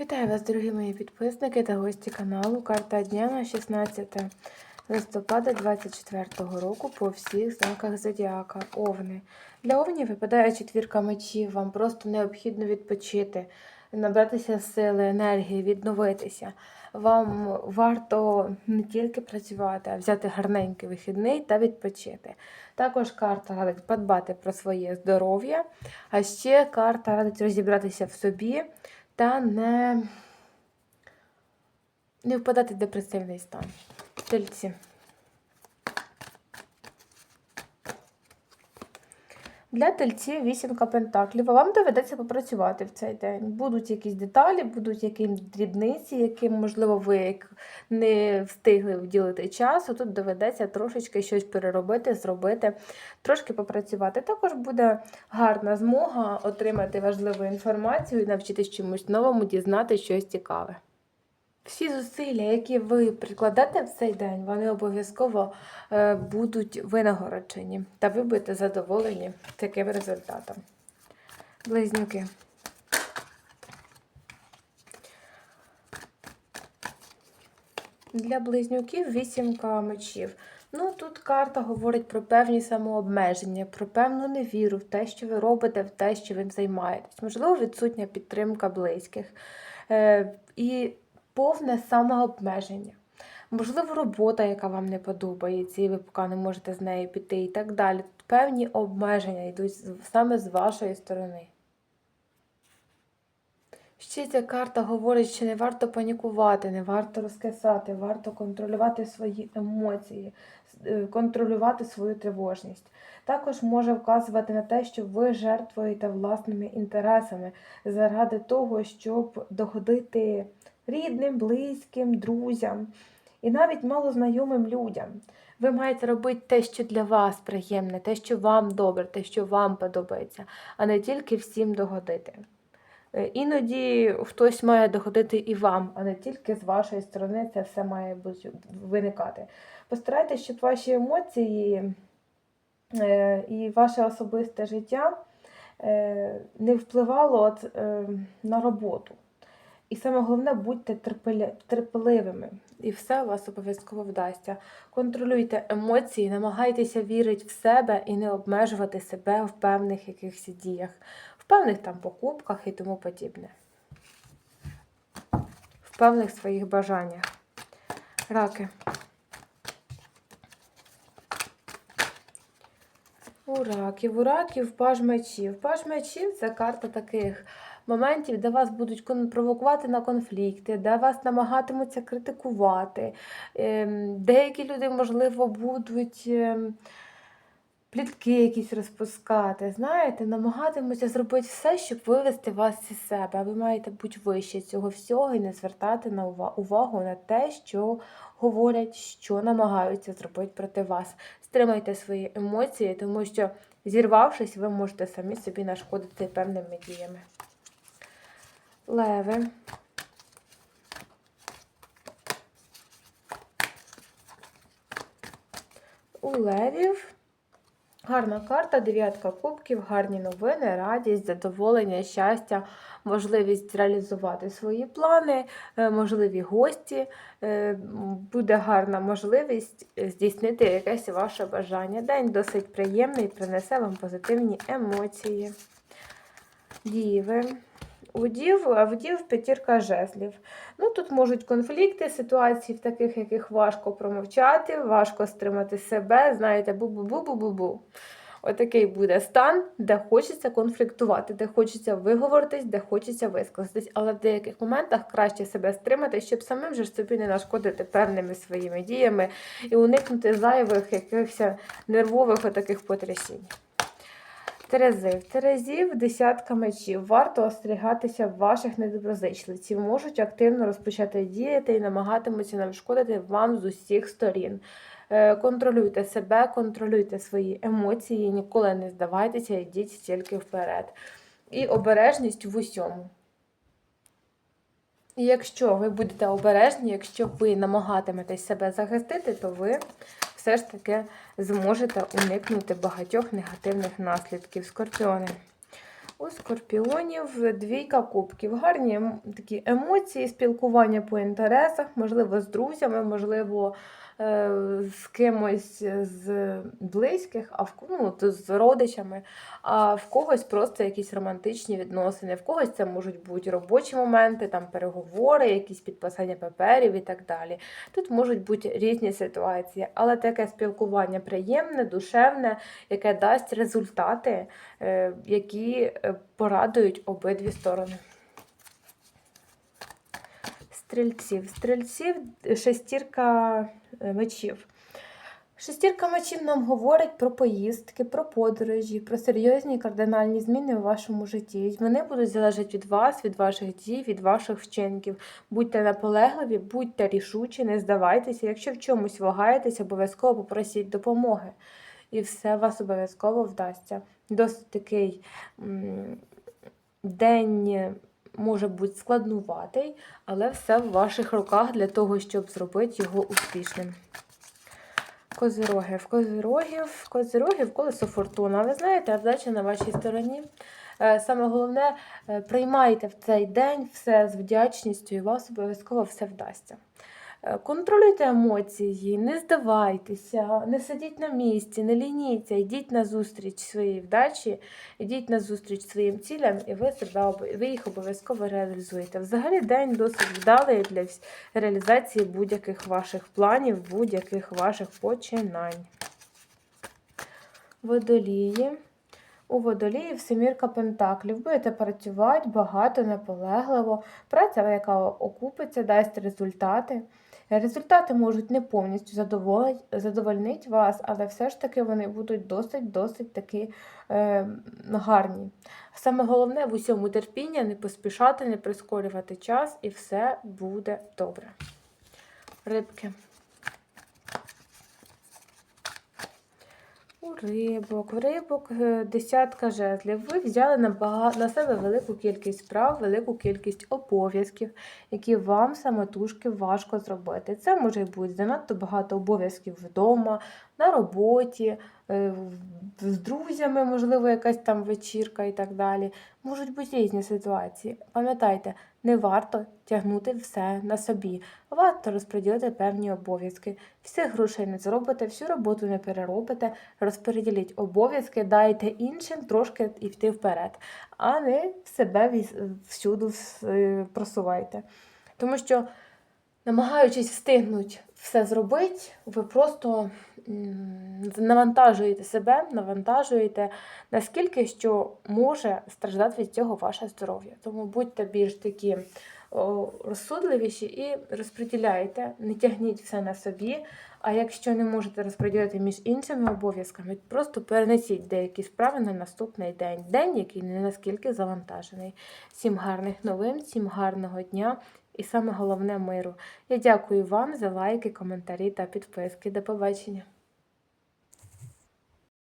Вітаю вас, дорогі мої підписники та гості каналу. Карта дня на 16 листопада 2024 року по всіх знаках Зодіака. Овни. Для овнів випадає четвірка мечів. Вам просто необхідно відпочити, набратися сили, енергії, відновитися. Вам варто не тільки працювати, а взяти гарненький вихідний та відпочити. Також карта радить подбати про своє здоров'я, а ще карта радить розібратися в собі та не, не впадати в депресивний стан. Тельці. Для тельців вісімка пентаклів. Вам доведеться попрацювати в цей день. Будуть якісь деталі, будуть якісь дрібниці, яким, можливо, ви як не встигли вділити часу. Тут доведеться трошечки щось переробити, зробити, трошки попрацювати. Також буде гарна змога отримати важливу інформацію навчитись чомусь новому, дізнати щось цікаве. Всі зусилля, які ви прикладете в цей день, вони обов'язково е, будуть винагороджені, та ви будете задоволені таким результатом. Близнюки. Для близнюків вісімка мечів. Ну, тут карта говорить про певні самообмеження, про певну невіру в те, що ви робите, в те, що ви займаєтесь. Можливо, відсутня підтримка близьких. Е, і повне самообмеження. Можливо, робота, яка вам не подобається, і ви поки не можете з нею піти, і так далі. Тут певні обмеження йдуть саме з вашої сторони. Ще ця карта говорить, що не варто панікувати, не варто розкисати, варто контролювати свої емоції, е, контролювати свою тривожність. Також може вказувати на те, що ви жертвуєте власними інтересами заради того, щоб догодити рідним, близьким, друзям і навіть малознайомим людям. Ви маєте робити те, що для вас приємне, те, що вам добре, те, що вам подобається, а не тільки всім догодити. Е, Іноді хтось має доходити і вам, а не тільки з вашої сторони це все має виникати. Постарайтесь, щоб ваші емоції е, і ваше особисте життя е, не впливало на роботу. І саме головне, будьте терпеливими, і все у вас обов'язково вдасться. Контролюйте емоції, намагайтеся вірити в себе і не обмежувати себе в певних якихось діях, в певних там покупках і тому подібне. В певних своїх бажаннях. Раки. У раків, у раків паж мечів. Паж мечів це карта таких моментів, де вас будуть провокувати на конфлікти, де вас намагатимуться критикувати. Ем, Деякі люди, можливо, будуть ем, плітки якісь розпускати. Знаєте, намагатимуться зробити все, щоб вивести вас із себе. А ви маєте бути вище цього всього і не звертати на увагу на те, що говорять, що намагаються зробити проти вас. Стримайте свої емоції, тому що, зірвавшись, ви можете самі собі нашкодити певними діями. Леви. У левів гарна карта, дев'ятка кубків, гарні новини, радість, задоволення, щастя, можливість реалізувати свої плани, е, можливі гості. Е, Буде гарна можливість здійснити якесь ваше бажання. День досить приємний, принесе вам позитивні емоції. Діви. У дів, а в п'ятірка жезлів. Ну, тут можуть конфлікти, ситуації, в таких, яких важко промовчати, важко стримати себе, знаєте, бу-бу-бу-бу-бу-бу. Отакий буде стан, де хочеться конфліктувати, де хочеться виговоритись, де хочеться висказатись. Але в деяких моментах краще себе стримати, щоб самим же собі не нашкодити певними своїми діями і уникнути зайвих якихось нервових отаких потрясінь. Терези. В Терезів десятка мечів. Варто остерігатися ваших недоброзичливців. Можуть активно розпочати діяти і намагатимуться нашкодити вам з усіх сторін. Е, Контролюйте себе, контролюйте свої емоції, ніколи не здавайтеся, йдіть тільки вперед. І обережність в усьому. І якщо ви будете обережні, якщо ви намагатиметесь себе захистити, то ви все ж таки зможете уникнути багатьох негативних наслідків. Скорпіони. У скорпіонів двійка кубків. Гарні ем- такі емоції, спілкування по інтересах, можливо, з друзями, можливо, е, з кимось з близьких, а в, ну, з родичами, а в когось просто якісь романтичні відносини, в когось це можуть бути робочі моменти, там переговори, якісь підписання паперів і так далі. Тут можуть бути різні ситуації, але таке спілкування приємне, душевне, яке дасть результати, е, які порадують обидві сторони. Стрільців. Стрільців е, шестірка е, мечів. Шестірка мечів нам говорить про поїздки, про подорожі, про серйозні кардинальні зміни у вашому житті. Вони будуть залежати від вас, від ваших дій, від ваших вчинків. Будьте наполегливі, будьте рішучі, не здавайтеся. Якщо в чомусь вагаєтесь, обов'язково попросіть допомоги. І все вас обов'язково вдасться. Досить такий день може бути складнуватий, але все в ваших руках для того, щоб зробити його успішним. Козирогів, козирогів, козирогів, колесо фортуна. Ви знаєте, вдача на вашій стороні. Е, Саме головне, е, приймайте в цей день все з вдячністю, і у вас обов'язково все вдасться. Е, Контролюйте емоції, не здавайтеся, не сидіть на місці, не лініться, йдіть на зустріч своїй вдачі, йдіть на зустріч своїм цілям, і ви себе ви їх обов'язково реалізуєте. Взагалі день досить вдалий для реалізації будь-яких ваших планів, будь-яких ваших починань. Водолії. У водоліїв семірка пентаклів. Будете працювати багато, наполегливо. Праця, яка окупиться, дасть результати. Результати можуть не повністю задовольнити вас, але все ж таки вони будуть досить-досить таки е, гарні. Саме головне в усьому терпіння, не поспішати, не прискорювати час, і все буде добре. Рибки. У рибок, в рибок е, десятка жезлів. Ви взяли на, багато, на себе велику кількість справ, велику кількість обов'язків, які вам самотужки важко зробити. Це може бути занадто багато обов'язків вдома, на роботі, з друзями, можливо, якась там вечірка і так далі. Можуть бути різні ситуації. Пам'ятайте, не варто тягнути все на собі. Варто розподілити певні обов'язки. Всіх грошей не зробите, всю роботу не переробите. Розподіліть обов'язки, дайте іншим трошки йти вперед, а не себе всюди е, просувайте. Тому що, намагаючись встигнути все зробити, ви просто навантажуєте себе, навантажуєте наскільки що може страждати від цього ваше здоров'я. Тому будьте більш такі розсудливіші і розподіляйте, не тягніть все на собі. А якщо не можете розподілити між іншими обов'язками, просто перенесіть деякі справи на наступний день. День, який не наскільки завантажений. Всім гарних новин, всім гарного дня і саме головне миру. Я дякую вам за лайки, коментарі та підписки. До побачення!